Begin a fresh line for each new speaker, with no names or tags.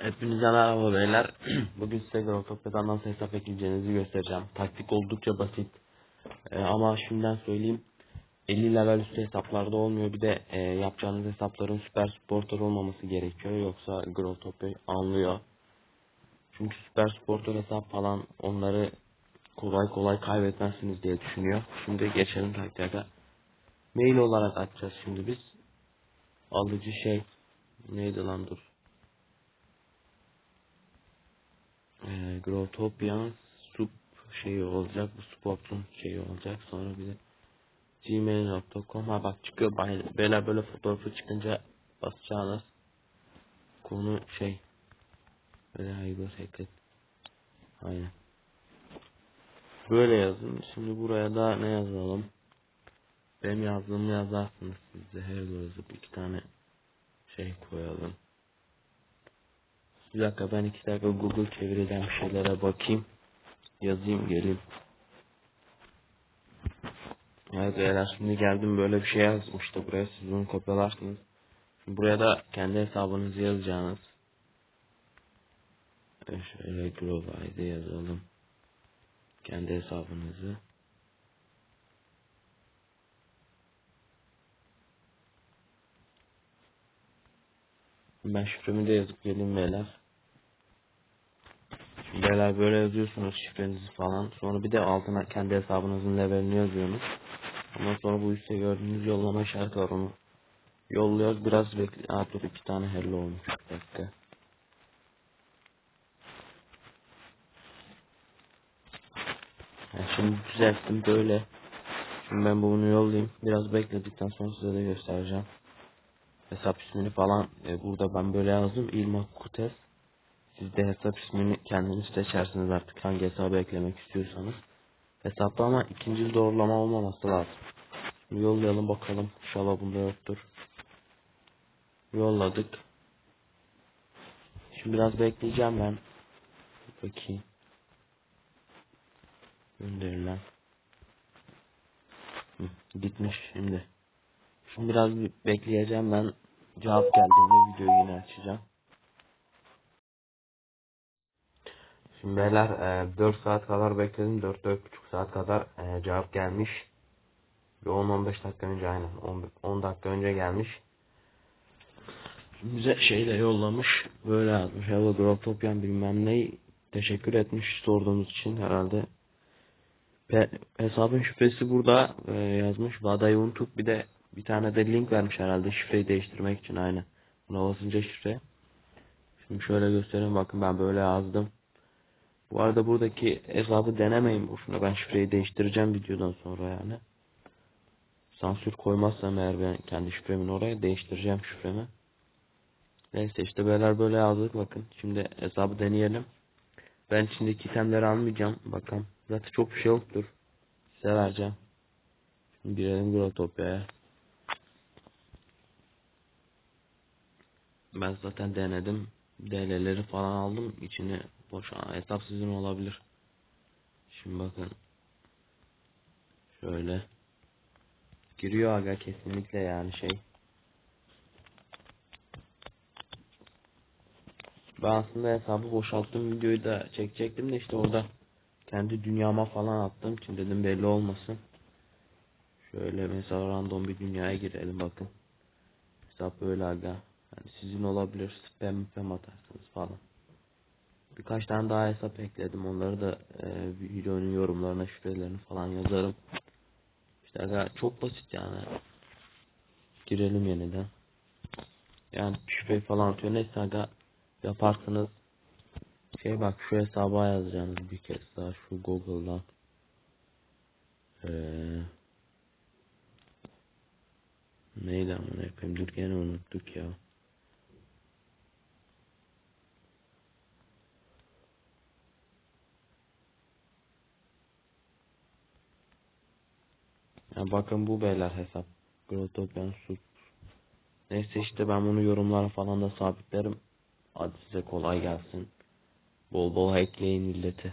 Hepinize merhaba beyler. Bugün size Growtopya'dan nasıl hesap ekleyeceğinizi göstereceğim. Taktik oldukça basit. Ee, ama şimdiden söyleyeyim. 50 level üstü hesaplarda olmuyor. Bir de e, yapacağınız hesapların süper sporter olmaması gerekiyor. Yoksa Growtopia anlıyor. Çünkü süper sporter hesap falan onları kolay kolay kaybetmezsiniz diye düşünüyor. Şimdi geçelim taktiğe. Mail olarak açacağız şimdi biz. Alıcı şey neydi lan dur. E, Growtopian sub şeyi olacak. Bu sportun şeyi olacak. Sonra bir de gmail.com ha bak çıkıyor böyle böyle fotoğrafı çıkınca basacağınız konu şey böyle hayır sekret aynen. Böyle yazın şimdi buraya da ne yazalım? Benim yazdığımı yazarsınız siz de. Her yazıp iki tane şey koyalım bir dakika ben iki dakika Google çevireceğim şeylere bakayım. Yazayım geleyim. Evet beyler şimdi geldim böyle bir şey yazmıştı buraya siz bunu kopyalarsınız. Buraya da kendi hesabınızı yazacağınız. Şöyle Global yazalım. Kendi hesabınızı. Ben şifremi de yazıp geleyim beyler. Beyler böyle yazıyorsunuz şifrenizi falan. Sonra bir de altına kendi hesabınızın levelini yazıyorsunuz. Ondan sonra bu üstte gördüğünüz yollama işareti var onu yolluyoruz. Biraz bekle. Aa dur iki tane hello olmuş. Bir dakika. Yani şimdi düzelttim böyle. Şimdi ben bunu yollayayım. Biraz bekledikten sonra size de göstereceğim. Hesap ismini falan e, burada ben böyle yazdım. İlma Kutes. Siz de hesap ismini kendiniz seçersiniz artık hangi hesabı eklemek istiyorsanız. Hesapta ama ikinci doğrulama olmaması lazım. Yollayalım bakalım. İnşallah bunda yoktur. Yolladık. Şimdi biraz bekleyeceğim ben. Bakayım. Gönderilen. Hı, gitmiş şimdi. Şimdi biraz bir bekleyeceğim ben. Cevap geldiğinde videoyu yine açacağım. Şimdi beyler e, 4 saat kadar bekledim. 4-4,5 saat kadar e, cevap gelmiş. Bir 10-15 dakika önce aynen. 10, 10 dakika önce gelmiş. Şimdi bize şey de yollamış. Böyle yazmış. Hello Growtopian bilmem ne. Teşekkür etmiş sorduğunuz için herhalde. Pe hesabın şifresi burada e, yazmış. Vadayı unutup bir de bir tane de link vermiş herhalde şifreyi değiştirmek için aynı. Buna basınca şifre. Şimdi şöyle göstereyim bakın ben böyle yazdım. Bu arada buradaki hesabı denemeyin boşuna. Ben şifreyi değiştireceğim videodan sonra yani. Sansür koymazsam eğer ben kendi şifremin oraya değiştireceğim şifremi. Neyse işte beyler böyle yazdık bakın. Şimdi hesabı deneyelim. Ben içindeki itemleri almayacağım. Bakalım. Zaten çok bir şey yoktur. Size vereceğim. Şimdi girelim Growtopia'ya. Ben zaten denedim. DL'leri falan aldım. İçine boş hesap sizin olabilir. Şimdi bakın. Şöyle. Giriyor aga kesinlikle yani şey. Ben aslında hesabı boşalttım videoyu da çekecektim de işte orada kendi dünyama falan attım için dedim belli olmasın. Şöyle mesela random bir dünyaya girelim bakın. Hesap böyle aga. Sizin olabilir spam spam atarsınız falan. Birkaç tane daha hesap ekledim. Onları da e, videonun yorumlarına şifrelerini falan yazarım. İşte çok basit yani. Girelim yeniden. Yani şifre falan atıyor. Neyse aga yaparsınız. Şey bak şu hesaba yazacaksınız bir kez daha şu Google'dan. Ee, neydi amına yapayım dur gene unuttuk ya. Ya bakın bu beyler hesap. Grotopyan sus. Neyse işte ben bunu yorumlara falan da sabitlerim. Hadi size kolay gelsin. Bol bol hackleyin milleti.